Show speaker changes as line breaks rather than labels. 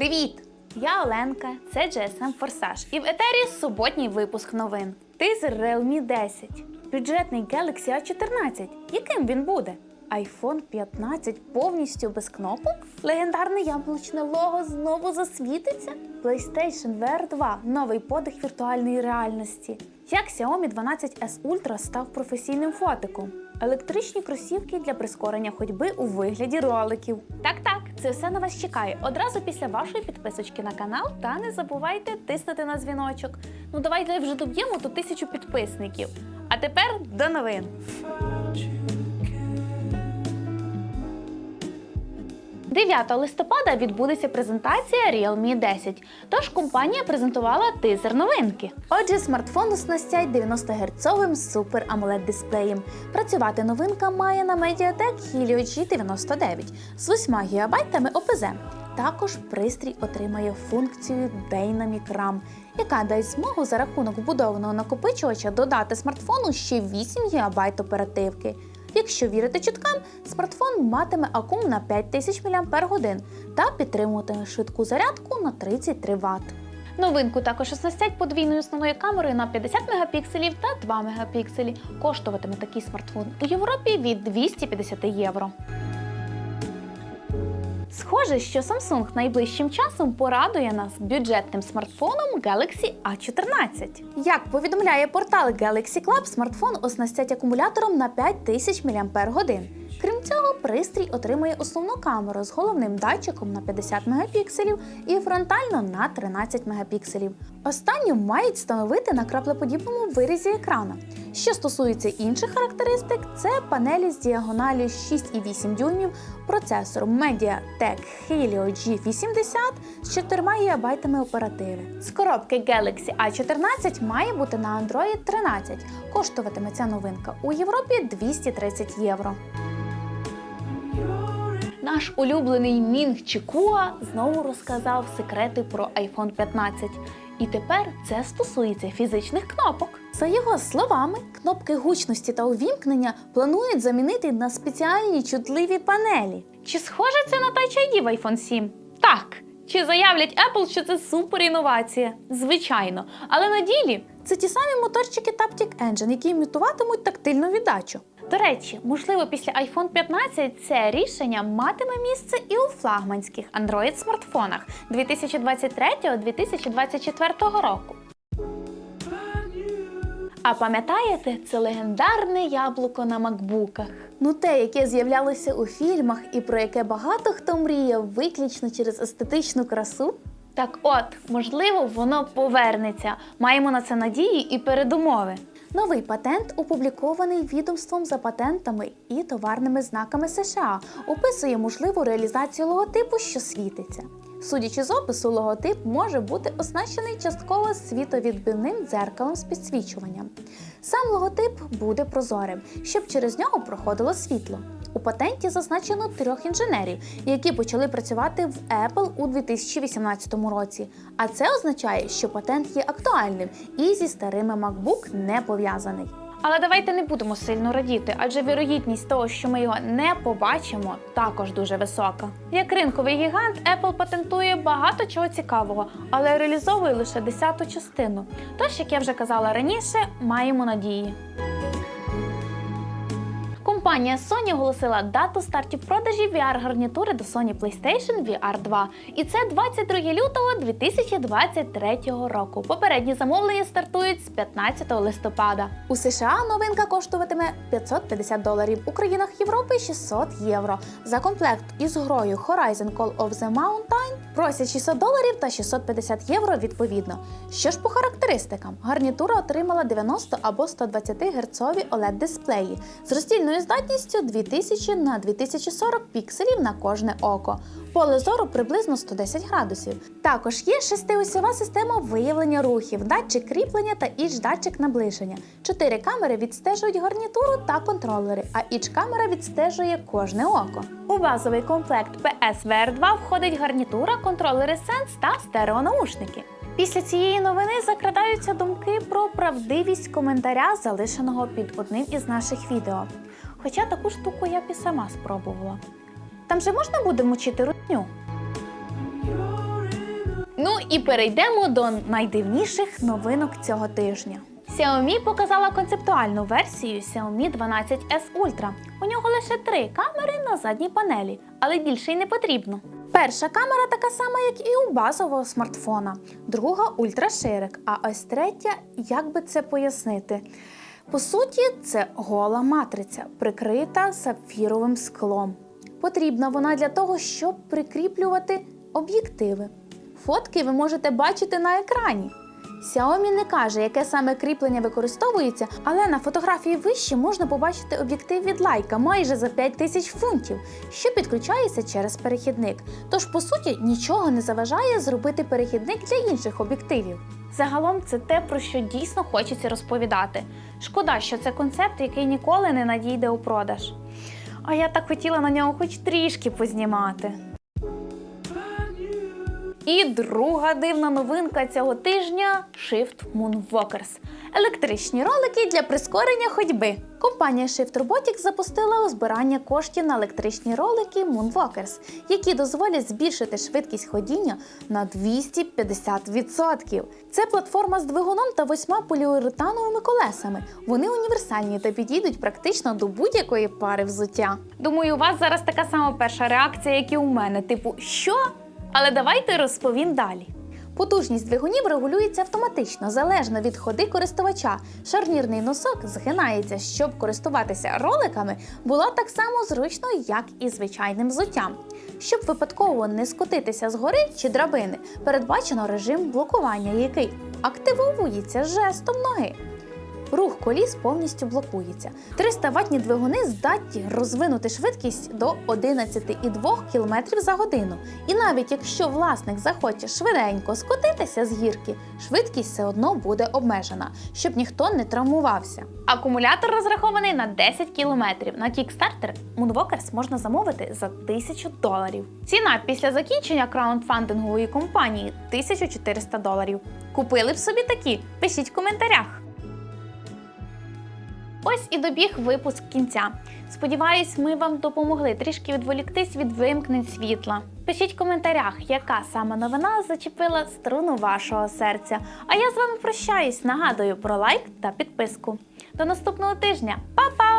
Привіт! Я Оленка, це GSM Форсаж. І в етері суботній випуск новин. Тизер Realme 10, бюджетний Galaxy A14. Яким він буде? iPhone 15 повністю без кнопок? Легендарне яблучне лого знову засвітиться? PlayStation VR 2 новий подих віртуальної реальності. Як Xiaomi 12S Ultra став професійним фотиком? Електричні кросівки для прискорення ходьби у вигляді роликів. Так, так, це все на вас чекає одразу після вашої підписочки на канал. Та не забувайте тиснути на дзвіночок. Ну давайте вже доб'ємо до тисячу підписників. А тепер до новин. 9 листопада відбудеться презентація Realme 10, тож компанія презентувала тизер новинки. Отже, смартфон оснастять 90 герцовим супер AMOLED дисплеєм. Працювати новинка має на Mediatek Helio G99 з 8 ГБ ОПЗ. Також пристрій отримає функцію Dynamic RAM, яка дасть змогу за рахунок вбудованого накопичувача додати смартфону ще 8 ГБ оперативки. Якщо вірити чуткам, смартфон матиме акум на 5000 мАч та підтримуватиме швидку зарядку на 33 Вт. Новинку також оснастять подвійною основною камерою на 50 мегапікселів та 2 мегапікселі. Коштуватиме такий смартфон у Європі від 250 євро. Схоже, що Samsung найближчим часом порадує нас бюджетним смартфоном Galaxy A14. Як повідомляє портал Galaxy Club, смартфон оснастять акумулятором на 5000 мАч. Крім цього, пристрій отримує основну камеру з головним датчиком на 50 мегапікселів і фронтально на 13 мегапікселів. Останню мають встановити на краплеподібному вирізі екрана. Що стосується інших характеристик, це панелі з діагоналю 6,8 дюймів, процесор MediaTek Helio G80 з 4 ГБ оперативи. З коробки Galaxy A14 має бути на Android 13. Коштуватиме ця новинка у Європі 230 євро. Наш улюблений Мінг Чікуа знову розказав секрети про iPhone 15. І тепер це стосується фізичних кнопок. За його словами, кнопки гучності та увімкнення планують замінити на спеціальні чутливі панелі. Чи схоже це на Touch ID в iPhone 7? Так. Чи заявлять Apple, що це супер інновація? Звичайно. Але на ділі це ті самі моторчики Taptic Engine, які імітуватимуть тактильну віддачу. До речі, можливо, після iPhone 15 це рішення матиме місце і у флагманських Android смартфонах 2023-2024 року. А пам'ятаєте, це легендарне яблуко на макбуках? Ну те, яке з'являлося у фільмах і про яке багато хто мріяв виключно через естетичну красу? Так от, можливо, воно повернеться. Маємо на це надії і передумови. Новий патент, опублікований відомством за патентами і товарними знаками США, описує можливу реалізацію логотипу, що світиться. Судячи з опису, логотип може бути оснащений частково світовідбивним дзеркалом з підсвічуванням. Сам логотип буде прозорим, щоб через нього проходило світло. У патенті зазначено трьох інженерів, які почали працювати в Apple у 2018 році. А це означає, що патент є актуальним і зі старими MacBook не пов'язаний. Але давайте не будемо сильно радіти, адже вірогідність того, що ми його не побачимо, також дуже висока. Як ринковий гігант, Apple патентує багато чого цікавого, але реалізовує лише десяту частину. Тож, як я вже казала раніше, маємо надії. Компанія Sony оголосила дату стартів продажів VR-гарнітури до Sony PlayStation VR 2. І це 22 лютого 2023 року. Попередні замовлення стартують з 15 листопада. У США новинка коштуватиме 550 доларів, у країнах Європи 600 євро. За комплект із грою Horizon Call of the Mountain просять 600 доларів та 650 євро відповідно. Що ж по характеристикам? Гарнітура отримала 90 або 120 герцові OLED дисплеї з роздільною здатністю 2000 на 2040 пікселів на кожне око. Поле зору приблизно 110 градусів. Також є шестиосьова система виявлення рухів, датчик кріплення та іч-датчик наближення. Чотири камери відстежують гарнітуру та контролери, а іч-камера відстежує кожне око. У базовий комплект PS VR 2 входить гарнітура, контролери Sense та стереонаушники. Після цієї новини закрадаються думки про правдивість коментаря, залишеного під одним із наших відео. Хоча таку штуку я б і сама спробувала. Там же можна буде мочити рутню? І перейдемо до найдивніших новинок цього тижня. Xiaomi показала концептуальну версію Xiaomi 12S Ultra. У нього лише три камери на задній панелі, але більше й не потрібно. Перша камера така сама, як і у базового смартфона, друга ультраширик, а ось третя, як би це пояснити? По суті, це гола матриця, прикрита сапфіровим склом. Потрібна вона для того, щоб прикріплювати об'єктиви. Фотки ви можете бачити на екрані. Xiaomi не каже, яке саме кріплення використовується, але на фотографії вище можна побачити об'єктив від лайка майже за 5 тисяч фунтів, що підключається через перехідник. Тож, по суті, нічого не заважає зробити перехідник для інших об'єктивів. Загалом це те, про що дійсно хочеться розповідати. Шкода, що це концепт, який ніколи не надійде у продаж. А я так хотіла на нього хоч трішки познімати. І друга дивна новинка цього тижня Shift Moonwalkers. Електричні ролики для прискорення ходьби. Компанія Shift Robotics запустила збирання коштів на електричні ролики Moonwalkers, які дозволять збільшити швидкість ходіння на 250%. Це платформа з двигуном та восьма поліуретановими колесами. Вони універсальні та підійдуть практично до будь-якої пари взуття. Думаю, у вас зараз така сама перша реакція, як і у мене, типу, що? Але давайте розповім далі. Потужність двигунів регулюється автоматично, залежно від ходи користувача. Шарнірний носок згинається, щоб користуватися роликами було так само зручно, як і звичайним взуттям. Щоб випадково не скотитися з гори чи драбини, передбачено режим блокування, який активовується жестом ноги. Рух коліс повністю блокується. 300 ватні двигуни здатні розвинути швидкість до 11,2 км за годину. І навіть якщо власник захоче швиденько скотитися з гірки, швидкість все одно буде обмежена, щоб ніхто не травмувався. Акумулятор розрахований на 10 км. На Kickstarter Moonwalkers можна замовити за 1000 доларів. Ціна після закінчення краундфандингової компанії 1400 доларів. Купили б собі такі? Пишіть в коментарях. Ось і добіг випуск кінця. Сподіваюсь, ми вам допомогли трішки відволіктись від вимкнень світла. Пишіть в коментарях, яка саме новина зачепила струну вашого серця. А я з вами прощаюсь. Нагадую про лайк та підписку. До наступного тижня. Па-па!